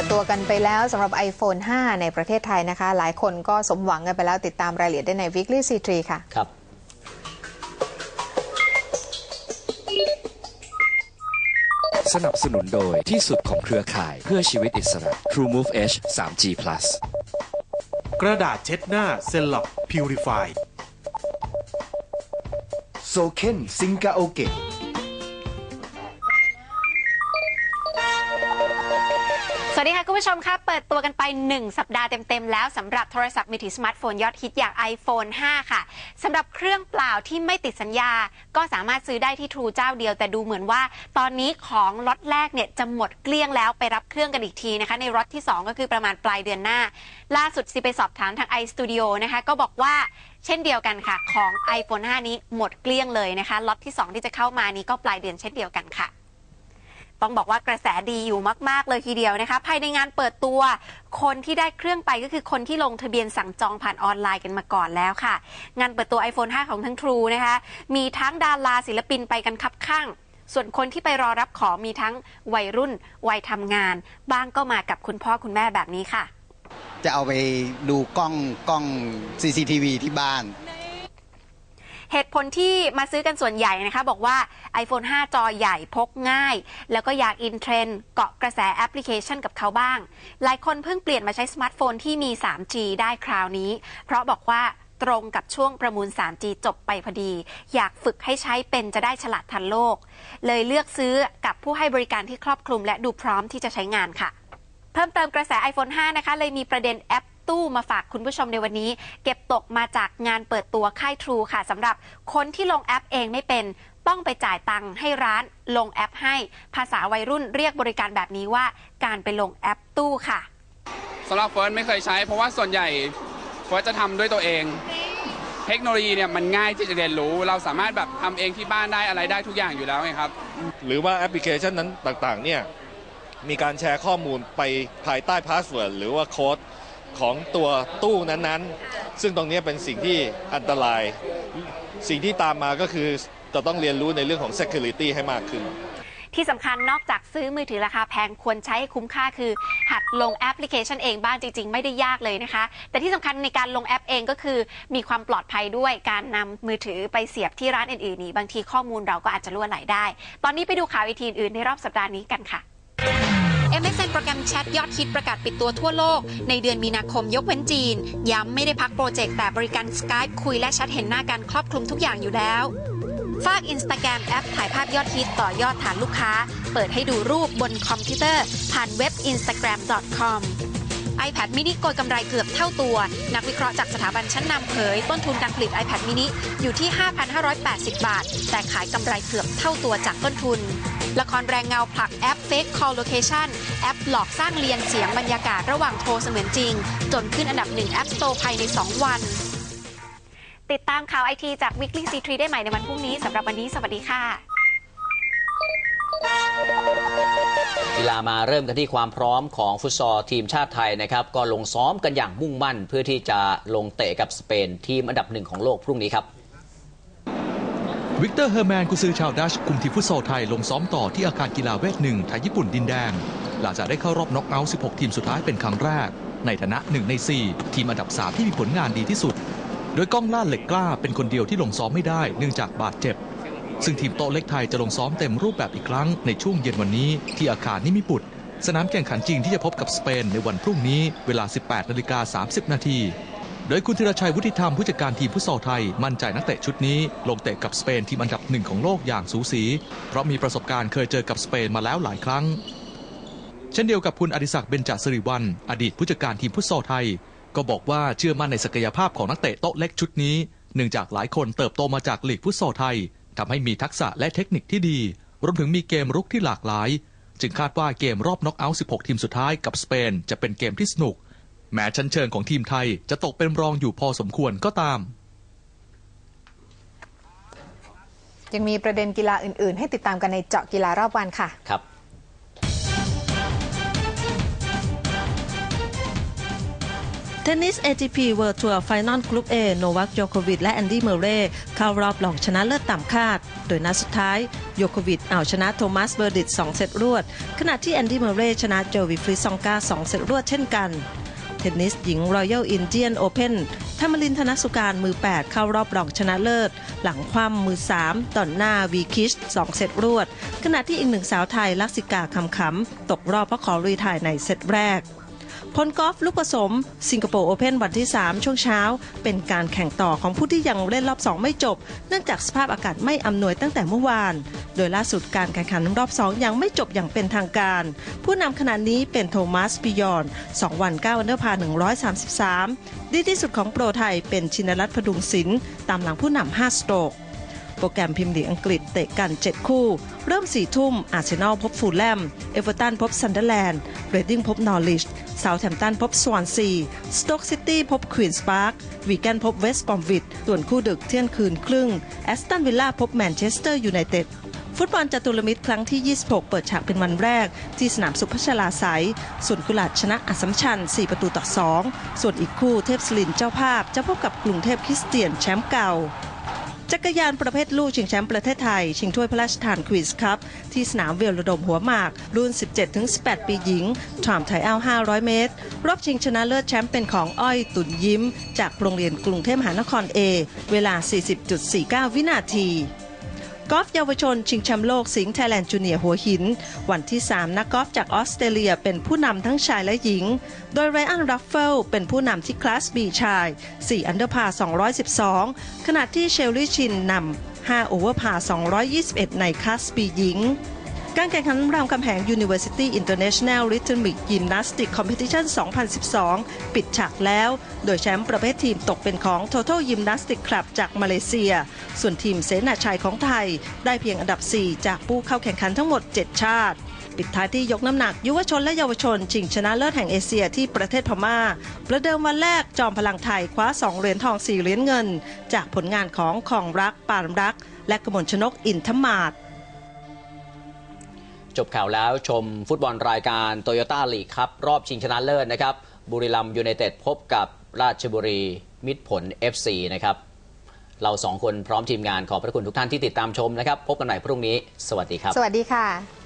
ปิดตัวกันไปแล้วสำหรับ iPhone 5 ในประเทศไทยนะคะ หลายคนก็สมหวังกันไปแล้วติดตามรายละเอียดได้ใน Weekly C3 ค่ะ ครับ สนับสนุนโดยที่สุดของเครือข่ายเพื่อชีวิตอิสระ TrueMove H 3G Plus กระดาษเช็ดหน้าเซลล็อกพิวริฟายโซเคนซิงกาโอเกะ สวัสดีค่ะ คุณผู้ชมคะเปิดตัวกันไป 1 สัปดาห์เต็ม ๆ แล้วสำหรับโทรศัพท์มือถือสมาร์ทโฟนยอดฮิตอย่าง iPhone 5 ค่ะสำหรับเครื่องเปล่าที่ไม่ติดสัญญา ก็สามารถซื้อได้ที่ True เจ้าเดียว แต่ดูเหมือนว่า ตอนนี้ของล็อตแรกเนี่ยจะหมดเกลี้ยงแล้วไปรับเครื่องกันอีกทีนะคะ ในล็อตที่ 2 ก็คือประมาณปลายเดือนหน้า ล่าสุดสิไปสอบถามทาง iStudio นะคะ ก็บอกว่าเช่นเดียวกันค่ะ ของ iPhone 5 นี้หมดเกลี้ยงเลยนะคะล็อตที่ 2 ที่จะเข้ามานี้ก็ปลายเดือนเช่นเดียวกันค่ะ ต้องบอกว่ากระแสดีอยู่มาก ๆ เลยทีเดียวนะคะ ภายในงานเปิดตัว คนที่ได้เครื่องไปก็คือคนที่ลงทะเบียนสั่งจองผ่านออนไลน์กันมาก่อนแล้วค่ะ งานเปิดตัว iPhone 5 ของทั้ง True นะคะ มีทั้งดาราศิลปินไปกันคับข้างส่วนคนที่ไปรอรับของมีทั้งวัยรุ่น วัยทำงาน บ้างก็มากับคุณพ่อคุณแม่แบบนี้ค่ะ จะเอาไปดูกล้องกล้อง CCTV ที่บ้าน เหตุผลที่มาซื้อกันส่วนใหญ่นะคะ บอกว่า iPhone 5 จอใหญ่พกง่าย แล้วก็อยากอินเทรนด์เกาะกระแสแอปพลิเคชันกับเขาบ้าง หลายคนเพิ่งเปลี่ยนมาใช้สมาร์ทโฟนที่มี 3G ได้คราวนี้ เพราะบอกว่าตรงกับช่วงประมูล 3G จบไปพอดี อยากฝึกให้ใช้เป็นจะได้ฉลาดทันโลก เลยเลือกซื้อกับผู้ให้บริการที่ครอบคลุม และดูพร้อมที่จะใช้งานค่ะ เพิ่มเติมกระแส iPhone 5 นะคะ เลยมีประเด็นแอป ตู้มาฝากคุณผู้ชมในวันนี้ เก็บตกมาจากงานเปิดตัวค่าย True ค่ะสำหรับคนที่ลงแอปเองไม่เป็น ต้องไปจ่ายตังค์ให้ร้านลงแอปให้ ภาษาวัยรุ่นเรียกบริการแบบนี้ว่า การไปลงแอปตู้ค่ะ สำหรับเฟิร์สไม่เคยใช้ เพราะว่าส่วนใหญ่เฟิร์สจะทำด้วยตัวเอง เทคโนโลยีเนี่ยมันง่ายที่จะเรียนรู้ เราสามารถแบบทำเองที่บ้านได้อะไรได้ทุกอย่างอยู่แล้วไงครับ หรือว่าแอปพลิเคชันนั้นต่างๆเนี่ยมีการแชร์ข้อมูลไปภายใต้พาสเวิร์ดหรือว่าโค้ด ของตัวตู้นั้นๆ ซึ่งตรงนี้เป็นสิ่งที่อันตราย สิ่งที่ตามมาก็คือจะต้องเรียนรู้ในเรื่องของ Security ให้มากขึ้น ที่สำคัญนอกจากซื้อมือถือราคาแพงควรใช้ใคุ้มค่าคือ หัดลงแอปพลิเคชันเองบ้างจริง ๆ ไม่ได้ยากเลยนะคะ แต่ที่สำคัญในการลงแอปเองก็คือ มีความปลอดภัยด้วยการนำมือถือไปเสียบที่ร้านอื่นๆนี้บางทีข้อมูลเราก็อาจจะล่วไหลได้ ตอนนี้ไปดูข่าวอีกทีอื่นในรอบสัปดาห์นี้กันค่ะ MSN โปรแกรมแชทยอดฮิตประกาศปิดตัวทั่วโลก ในเดือนมีนาคมยกเว้นจีน ย้ำไม่ได้พักโปรเจกต์แต่บริการ Skype คุยและแชทเห็นหน้ากันครอบคลุมทุกอย่างอยู่แล้วฝากอินสตาแกรมแอปถ่ายภาพยอดฮิตต่อยอดฐานลูกค้า เปิดให้ดูรูปบนคอมพิวเตอร์ ผ่านเว็บ instagram.com iPad mini โกยกำไรเกือบเท่าตัว นักวิเคราะห์จากสถาบันชั้นนำเผย ต้นทุนการผลิต iPad mini อยู่ที่ 5,580 บาท แต่ขายกำไรเกือบเท่าตัวจากต้นทุน ละครแรงเงาผลักแอป Fake Call Location แอปหลอกสร้างเรียนเสียงบรรยากาศระหว่างโทรเสมือนจริง จนขึ้นอันดับหนึ่ง App Store ภายใน 2 วัน ติดตามข่าวไอทีจาก Weekly C3 ได้ใหม่ในวันพรุ่งนี้สำหรับวันนี้สวัสดีค่ะ กีฬามาเริ่มกันที่ความพร้อมของฟุตซอลทีมชาติไทยนะครับ ก็ลงซ้อมกันอย่างมุ่งมั่น เพื่อที่จะลงเตะกับสเปน ทีมอันดับหนึ่งของโลกพรุ่งนี้ครับวิกเตอร์เฮอร์แมนกุซือชาวดัชคุมทีมฟุตซอลไทยลงซ้อมต่อที่อาคารกีฬาเวทหนึ่งไทยญี่ปุ่นดินแดง หลังจากได้เข้ารอบน็อกเอาท์16 ทีมสุดท้ายเป็นครั้งแรก ในฐานะ1ใน4 ทีมอันดับ 3 ที่มีผลงานดีที่สุด โดยก้องล่าเหล็กกล้าเป็นคนเดียวที่ลงซ้อมไม่ได้เนื่องจากบาดเจ็บ ซึ่งทีมโต๊ะเล็กไทยจะลงซ้อมเต็มรูปแบบอีกครั้งในช่วงเย็นวันนี้ที่อาคารนิมิบุตรสนามแข่งขันจริงที่จะพบกับสเปนในวันพรุ่งนี้เวลา 18นาฬิกา30 นาทีโดยคุณธีรชัยวุฒิธรรมผู้จัดการทีมฟุตซอลไทย มั่นใจนักเตะชุดนี้ลงเตะกับสเปนทีมอันดับหนึ่งของโลกอย่างสูสี เพราะมีประสบการณ์เคยเจอกับสเปนมาแล้วหลายครั้ง เช่นเดียวกับคุณอดิศักดิ์เบญจสิริวัลย์อดีตผู้จัดการทีมฟุตซอลไทย ก็บอกว่าเชื่อมั่นในศักยภาพของนักเตะโต๊ะเล็กชุดนี้เนื่องจากหลายคนเติบโตมาจากลีกฟุตซอลไทย ทำให้มีทักษะและเทคนิคที่ดี รวมถึงมีเกมรุกที่หลากหลาย จึงคาดว่าเกมรอบน็อกเอาท์ 16 ทีมสุดท้ายกับสเปน จะเป็นเกมที่สนุก แม้ชั้นเชิงของทีมไทยจะตกเป็นรองอยู่พอสมควรก็ตามยังมีประเด็นกีฬาอื่น ๆ ให้ติดตามกันในเจาะกีฬารอบวันค่ะ ครับ ทนนิส ATP World Tour Final Group A โนวัคโยโควิดและแอนดี้เมอร์เรย์เข้ารอบรองชนะเลิศต่ำคาด โดยนัดสุดท้ายโยโควิดเอาชนะโทมัสเบอร์ดิต2เซตรวด ขณะที่แอนดี้เมอร์เรย์ชนะโจวิฟริซองกา2เซตรวดเช่นกัน เทนนิสหญิง Royal Indian Open ธรรมลินธนสุการมือ 8 เข้ารอบรองชนะเลิศ หลังคว่ำมือ 3 ต่อหน้าวีคิช2เซตรวด ขณะที่อีกหนึ่งสาวไทยลักษิกาคำขำตกรอบเพราะขอรีไทายในเซตแรก ผลกอล์ฟลูกผสม สิงคโปร์โอเพนวันที่ 3 ช่วงเช้า เป็นการแข่งต่อของผู้ที่ยังเล่นรอบ 2 ไม่จบ เนื่องจากสภาพอากาศไม่อำนวยตั้งแต่เมื่อวาน โดยล่าสุดการแข่งขันรอบ 2 ยังไม่จบอย่างเป็นทางการ ผู้นำขณะนี้เป็นโทมัสปิยอน2วัน9วันเดอร์พา133 ดีที่สุดของโปรไทยเป็นชินรัตน์พดุงศิลป์ตามหลังผู้นำ5สโตรกโปรแกรมพิมพ์ลีกอังกฤษเตะกัน 7 คู่ เริ่ม 4 ทุ่ม อาร์เซนอลพบฟูลแลม เอเวอร์ตันพบซันเดอร์แลนด์ เรดดิ้งพบนอริช เซาแฮมตันพบสวอนซีสโต๊กซิตี้พบควีนส์พาร์ควีแกนพบเวสต์บอมวิดส่วนคู่ดึกเที่ยงคืนครึ่งแอสตันวิลล่าพบแมนเชสเตอร์ยูไนเต็ดฟุตบอลจัตุรมิตรครั้งที่ 26 เปิดฉากเป็นวันแรก ที่สนามสุพัชลาไสยส่วนกุหลาบชนะอัสสัมชัญ 4 ประตูต่อ 2 ส่วนอีกคู่เทพสลินเจ้าภาพจะพบกับกรุงเทพคริสเตียนแชมป์เก่า จักรยานประเภทลูกชิงแชมป์ประเทศไทย ชิงถ้วยพระราชทานควีนส์คัพที่สนามเวลระดมหัวหมาก รุ่น 17-18 ปีหญิงทรามไทยเอา 500 เมตร รอบชิงชนะเลิศแชมป์เป็นของอ้อยตุนยิ้ม จากโรงเรียนกรุงเทพมหานคร A เวลา 40.49 วินาที กอล์ฟเยาวชน ชิงแชมป์โลกสิงห์ไทยแลนด์จูเนียร์หัวหิน วันที่ 3 นักกอล์ฟจากออสเตรเลียเป็นผู้นำทั้งชายและหญิง โดยไรอันรัฟเฟิลเป็นผู้นำที่คลาส B ชาย 4 อันเดอร์พา 212 ขณะที่เชลลี่ชินนำ5โอเวอร์พา 221 ในคลาส B หญิง การแข่งขันรามคำแหง University International Rhythmic Gymnastics Competition 2012 ปิดฉากแล้ว โดยแชมป์ประเภททีมตกเป็นของ Total Gymnastics Club จากมาเลเซีย ส่วนทีมเสนาชัยของไทย ได้เพียงอันดับ 4 จากผู้เข้าแข่งขันทั้งหมด 7 ชาติ ปิดท้ายที่ยกน้ำหนักยุวชนและเยาวชน ชิงชนะเลิศแห่งเอเชียที่ประเทศพม่า ประเดิมวันแรกจอมพลังไทยคว้า 2 เหรียญทอง 4 เหรียญเงิน จากผลงานของของรักปานรัก และกมลชนกอินทมาศ จบข่าวแล้วชมฟุตบอลรายการโตโยต้าลีกครับ รอบชิงชนะเลิศนะครับ บุรีรัมยูไนเต็ดพบกับราชบุรีมิตรผล FC นะครับ เราสองคนพร้อมทีมงานขอบพระคุณทุกท่านที่ติดตามชมนะครับ พบกันใหม่พรุ่งนี้ สวัสดีครับ สวัสดีค่ะ